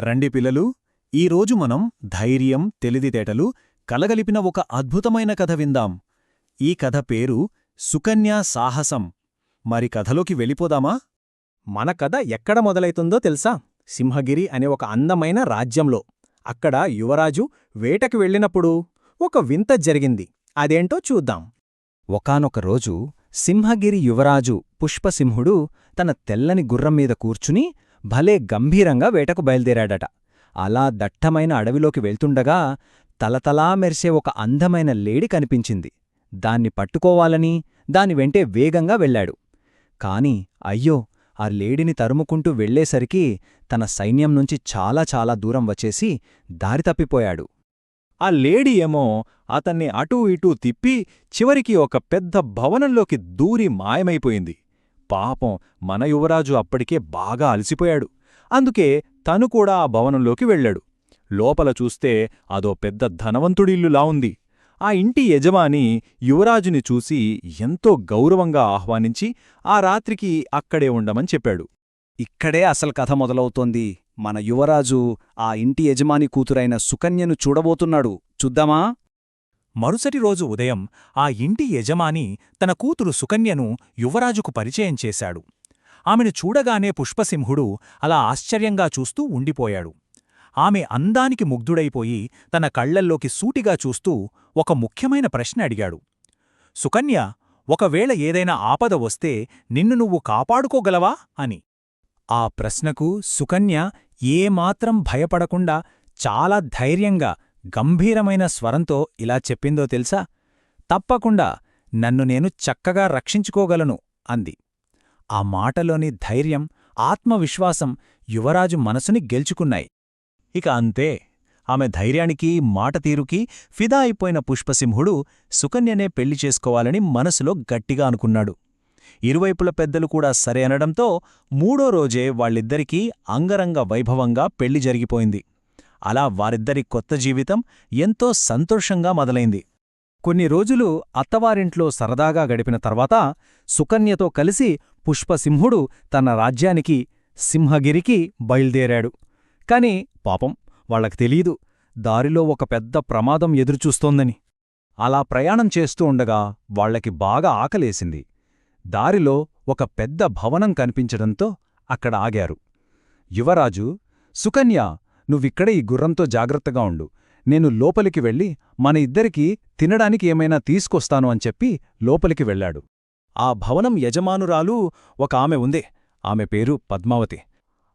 రండి పిల్లలు ఈరోజు మనం ధైర్యం తెలివితేటలు కలగలిపిన ఒక అద్భుతమైన కథ విందాం. ఈ కథ పేరు సుకన్య సాహసం. మరి కథలోకి వెళ్ళిపోదామా? మన కథ ఎక్కడ మొదలైతుందో తెలుసా? సింహగిరి అనే ఒక అందమైన రాజ్యంలో. అక్కడ యువరాజు వేటకి వెళ్ళినప్పుడు ఒక వింత జరిగింది. అదేంటో చూద్దాం. ఒకానొక రోజు సింహగిరి యువరాజు పుష్పసింహుడు తన తెల్లని గుర్రం మీద కూర్చుని భలే గంభీరంగా వేటకు బయలుదేరాడట. అలా దట్టమైన అడవిలోకి వెళ్తుండగా తలతలా మెరిసే ఒక అందమైన లేడి కనిపించింది. దాన్ని పట్టుకోవాలని దాని వెంటే వేగంగా వెళ్ళాడు. కాని అయ్యో ఆ లేడిని తరుముకుంటూ వెళ్ళేసరికి తన సైన్యం నుంచి చాలా చాలా దూరం వచ్చేసి దారి తప్పిపోయాడు. ఆ లేడీ ఏమో అతన్ని అటూ ఇటూ తిప్పి చివరికి ఒక పెద్ద భవనంలోకి దూరి మాయమైపోయింది. పాపం మన యువరాజు అప్పటికే బాగా అలసిపోయాడు. అందుకే తను కూడా ఆ భవనంలోకి వెళ్ళాడు. లోపల చూస్తే అదో పెద్ద ధనవంతుడిల్లులా ఉంది. ఆ ఇంటి యజమాని యువరాజుని చూసి ఎంతో గౌరవంగా ఆహ్వానించి ఆ రాత్రికి అక్కడే ఉండమని చెప్పాడు. ఇక్కడే అసలు కథ మొదలవుతోంది. మన యువరాజు ఆ ఇంటి యజమాని కూతురైన సుకన్యను చూడబోతున్నాడు. చూద్దామా? మరుసటి రోజు ఉదయం ఆ ఇంటి యజమాని తన కూతురు సుకన్యను యువరాజుకు పరిచయం చేశాడు. ఆమెను చూడగానే పుష్పసింహుడు అలా ఆశ్చర్యంగా చూస్తూ ఉండిపోయాడు. ఆమె అందానికి ముగ్ధుడైపోయి తన కళ్ళల్లోకి సూటిగా చూస్తూ ఒక ముఖ్యమైన ప్రశ్న అడిగాడు. సుకన్య ఒకవేళ ఏదైనా ఆపద వస్తే నిన్ను నువ్వు కాపాడుకోగలవా? అని. ఆ ప్రశ్నకు సుకన్య ఏమాత్రం భయపడకుండా చాలా ధైర్యంగా గంభీరమైన స్వరంతో ఇలా చెప్పిందో తెలుసా? తప్పకుండా నన్ను నేను చక్కగా రక్షించుకోగలను అంది. ఆ మాటలోని ధైర్యం ఆత్మవిశ్వాసం యువరాజు మనసుని గెలుచుకున్నాయి. ఇక అంతే ఆమె ధైర్యానికి మాటతీరుకి ఫిదా అయిపోయిన పుష్పసింహుడు సుకన్యనే పెళ్ళి చేసుకోవాలని మనసులో గట్టిగా అనుకున్నాడు. ఇరువైపుల పెద్దలు కూడా సరే అనడంతో మూడో రోజే వాళ్ళిద్దరికీ అంగరంగ వైభవంగా పెళ్ళి జరిగిపోయింది. అలా వారిద్దరి కొత్త జీవితం ఎంతో సంతోషంగా మొదలైంది. కొన్ని రోజులు అత్తవారింట్లో సరదాగా గడిపిన తర్వాత సుకన్యతో కలిసి పుష్పసింహుడు తన రాజ్యానికి సింహగిరికి బయల్దేరాడు. కాని పాపం వాళ్ళకు తెలీదు. దారిలో ఒక పెద్ద ప్రమాదం ఎదురుచూస్తోందని. అలా ప్రయాణం చేస్తూ ఉండగా వాళ్ళకి బాగా ఆకలేసింది. దారిలో ఒక పెద్ద భవనం కనిపించడంతో అక్కడ ఆగారు. యువరాజు సుకన్య నువ్విక్కడ ఈ గుర్రంతో జాగ్రత్తగా ఉండు. నేను లోపలికి వెళ్ళి మన ఇద్దరికీ తినడానికి ఏమైనా తీసుకొస్తాను అని చెప్పి లోపలికి వెళ్ళాడు. ఆ భవనం యజమానురాలు ఒక ఆమె ఉందే. ఆమె పేరు పద్మావతి.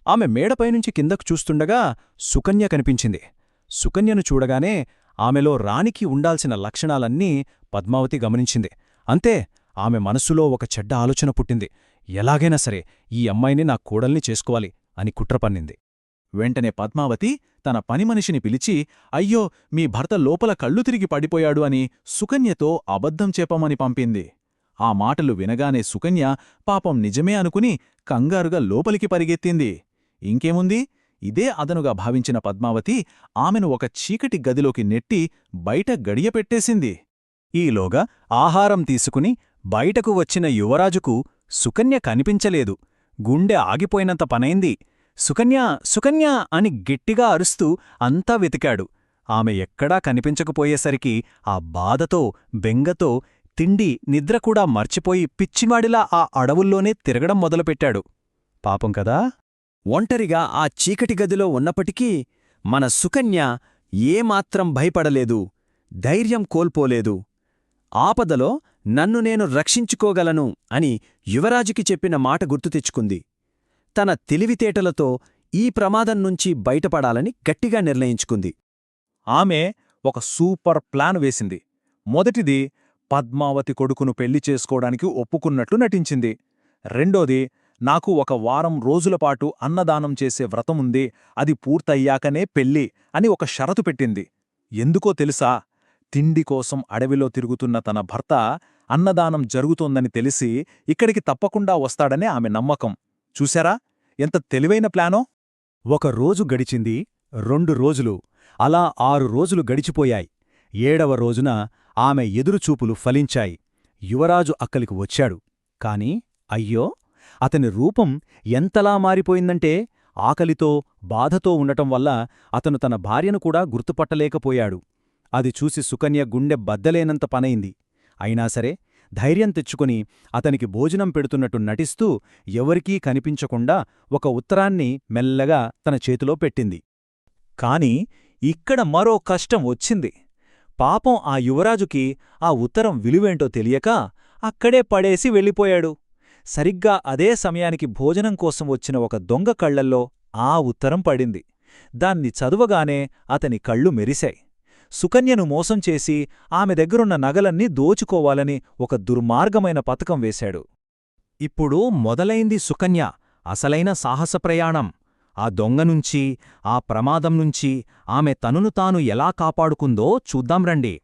ఆమె మేడపైనుంచి కిందకు చూస్తుండగా సుకన్య కనిపించింది. సుకన్యను చూడగానే ఆమెలో రాణికి ఉండాల్సిన లక్షణాలన్నీ పద్మావతి గమనించింది. అంతే ఆమె మనస్సులో ఒక చెడ్డ ఆలోచన పుట్టింది. ఎలాగైనా సరే ఈ అమ్మాయిని నా కోడల్ని చేసుకోవాలి అని కుట్రపన్నింది వెంటనే పద్మావతి తన పనిమనిషిని పిలిచి అయ్యో మీ భర్త లోపల కళ్ళు తిరిగి పడిపోయాడు అని సుకన్యతో అబద్ధం చెప్పమని పంపింది. ఆ మాటలు వినగానే సుకన్య పాపం నిజమే అనుకుని కంగారుగా లోపలికి పరిగెత్తింది. ఇంకేముంది? ఇదే అదనుగా భావించిన పద్మావతి ఆమెను ఒక చీకటి గదిలోకి నెట్టి బయట గడియపెట్టేసింది ఈలోగా ఆహారం తీసుకుని బయటకు వచ్చిన యువరాజుకు సుకన్య కనిపించలేదు. గుండె ఆగిపోయినంత పనైంది. సుకన్య సుకన్య అని గట్టిగా అరుస్తూ అంతా వెతికాడు. ఆమె ఎక్కడా కనిపించకపోయేసరికి ఆ బాధతో బెంగతో తిండి నిద్రకూడా మర్చిపోయి పిచ్చివాడిలా ఆ అడవుల్లోనే తిరగడం మొదలుపెట్టాడు. పాపం కదా? ఒంటరిగా ఆ చీకటి గదిలో ఉన్నప్పటికీ మన సుకన్య ఏమాత్రం భయపడలేదు ధైర్యం కోల్పోలేదు. ఆపదలో నన్ను నేను రక్షించుకోగలను అని యువరాజుకి చెప్పిన మాట గుర్తు తెచ్చుకుంది. తన తెలివితేటలతో ఈ ప్రమాదం నుంచి బయటపడాలని గట్టిగా నిర్ణయించుకుంది. ఆమె ఒక సూపర్ ప్లాన్ వేసింది. మొదటిది పద్మావతి కొడుకును పెళ్ళి చేసుకోవడానికి ఒప్పుకున్నట్లు నటించింది. రెండోది నాకు ఒక వారం రోజులపాటు అన్నదానం చేసే వ్రతముంది అది పూర్తయ్యాకనే పెళ్ళి అని ఒక షరతు పెట్టింది. ఎందుకో తెలుసా? తిండి కోసం అడవిలో తిరుగుతున్న తన భర్త అన్నదానం జరుగుతోందని తెలిసి ఇక్కడికి తప్పకుండా వస్తాడనే ఆమె నమ్మకం. చూశారా? ఎంత తెలివైన ప్లానో? ఒక రోజు గడిచింది రెండు రోజులు. అలా ఆరు రోజులు గడిచిపోయాయి. ఏడవ రోజున ఆమె ఎదురుచూపులు ఫలించాయి. యువరాజు అక్కలికి వచ్చాడు. కాని అయ్యో! అతని రూపం ఎంతలా మారిపోయిందంటే ఆకలితో బాధతో ఉండటం వల్ల అతను తన భార్యను కూడా గుర్తుపట్టలేకపోయాడు. అది చూసి సుకన్య గుండె బద్దలేనంత పనైంది. అయినా సరే ధైర్యం తెచ్చుకుని అతనికి భోజనం పెడుతున్నట్టు నటిస్తూ ఎవరికీ కనిపించకుండా ఒక ఉత్తరాన్ని మెల్లగా తన చేతిలో పెట్టింది. కాని ఇక్కడ మరో కష్టం వచ్చింది. పాపం ఆ యువరాజుకి ఆ ఉత్తరం విలువేంటో తెలియక అక్కడే పడేసి వెళ్ళిపోయాడు. సరిగ్గా అదే సమయానికి భోజనం కోసం వచ్చిన ఒక దొంగ కళ్ళల్లో ఆ ఉత్తరం పడింది. దాన్ని చదువగానే అతని కళ్ళు మెరిశాయి. సుకన్యను మోసం చేసి ఆమె దగ్గరున్న నగలన్నీ దోచుకోవాలని ఒక దుర్మార్గమైన పథకం వేశాడు. ఇప్పుడు మొదలైంది సుకన్య అసలైన సాహస ప్రయాణం. ఆ దొంగనుంచి ఆ ప్రమాదం నుంచి ఆమె తనును తాను ఎలా కాపాడుకుందో చూద్దాం రండి.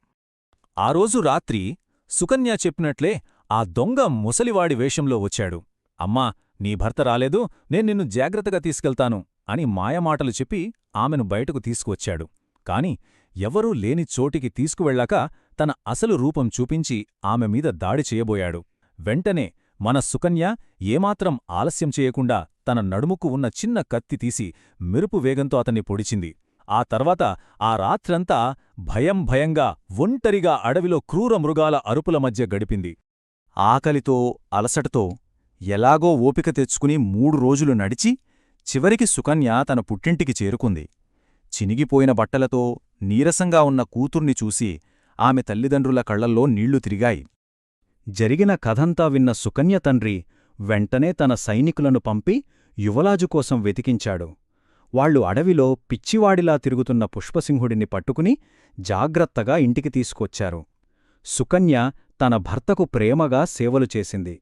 ఆ రోజు రాత్రి సుకన్య చెప్పినట్లే ఆ దొంగ ముసలివాడి వేషంలో వచ్చాడు. అమ్మా నీ భర్త రాలేదు నేను నిన్ను జాగ్రత్తగా తీసుకెళ్తాను అని మాయమాటలు చెప్పి ఆమెను బయటకు తీసుకువచ్చాడు. కాని ఎవరూ లేని చోటికి తీసుకువెళ్ళాక తన అసలు రూపం చూపించి ఆమె మీద దాడి చేయబోయాడు. వెంటనే మన సుకన్య ఏమాత్రం ఆలస్యం చేయకుండా తన నడుముకు ఉన్న చిన్న కత్తి తీసి మెరుపు వేగంతో అతన్ని పొడిచింది. ఆ తర్వాత ఆ రాత్రంతా భయం భయంగా ఒంటరిగా అడవిలో క్రూర మృగాల అరుపుల మధ్య గడిపింది. ఆకలితో అలసటతో ఎలాగో ఓపిక తెచ్చుకుని మూడు రోజులు నడిచి చివరికి సుకన్య తన పుట్టింటికి చేరుకుంది. చినిగిపోయిన బట్టలతో నీరసంగా ఉన్న కూతుర్ని చూసి ఆమె తల్లిదండ్రుల కళ్ళల్లో నీళ్ళు తిరిగాయి. జరిగిన కథంతా విన్న సుకన్య తండ్రి వెంటనే తన సైనికులను పంపి యువలాజు కోసం వెతికించాడు. వాళ్ళు అడవిలో పిచ్చివాడిలా తిరుగుతున్న పుష్పసింహుడిని పట్టుకుని జాగ్రత్తగా ఇంటికి తీసుకొచ్చారు. సుకన్య తన భర్తకు ప్రేమగా సేవలు చేసింది.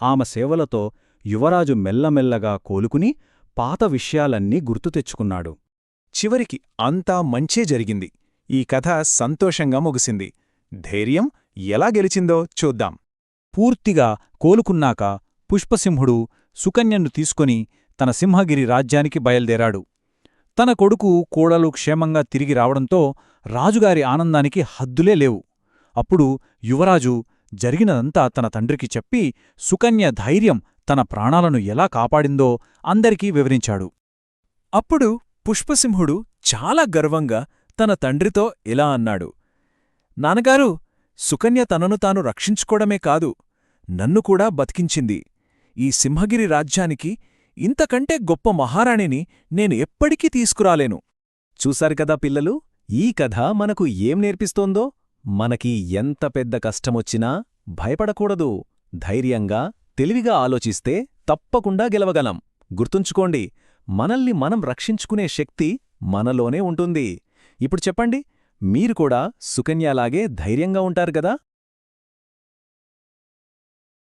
ఆమె సేవలతో యువరాజు మెల్లమెల్లగా కోలుకుని పాత విషయాలన్నీ గుర్తు తెచ్చుకున్నాడు. చివరికి అంతా మంచే జరిగింది. ఈ కథ సంతోషంగా ముగిసింది. ధైర్యం ఎలా గెలిచిందో చూద్దాం. పూర్తిగా కోలుకున్నాక పుష్పసింహుడు సుకన్యను తీసుకొని తన సింహగిరి రాజ్యానికి బయల్దేరాడు. తన కొడుకు కోడలు క్షేమంగా తిరిగి రావడంతో రాజుగారి ఆనందానికి హద్దులే లేవు. అప్పుడు యువరాజు జరిగినదంతా తన తండ్రికి చెప్పి సుకన్య ధైర్యం తన ప్రాణాలను ఎలా కాపాడిందో అందరికీ వివరించాడు. అప్పుడు పుష్పసింహుడు చాలా గర్వంగా తన తండ్రితో ఇలా అన్నాడు. నాన్నగారు సుకన్య తనను తాను రక్షించుకోవడమే కాదు నన్ను కూడా బతికించింది. ఈ సింహగిరి రాజ్యానికి ఇంతకంటే గొప్ప మహారాణిని నేను ఎప్పటికీ తీసుకురాలేను. చూశారు కదా పిల్లలు ఈ కథ మనకు ఏం నేర్పిస్తోందో? మనకి ఎంత పెద్ద కష్టమొచ్చినా భయపడకూడదు. ధైర్యంగా తెలివిగా ఆలోచిస్తే తప్పకుండా గెలవగలం. గుర్తుంచుకోండి మనల్ని మనం రక్షించుకునే శక్తి మనలోనే ఉంటుంది. ఇప్పుడు చెప్పండి మీరు కూడా సుకన్యలాగే ధైర్యంగా ఉంటారు గదా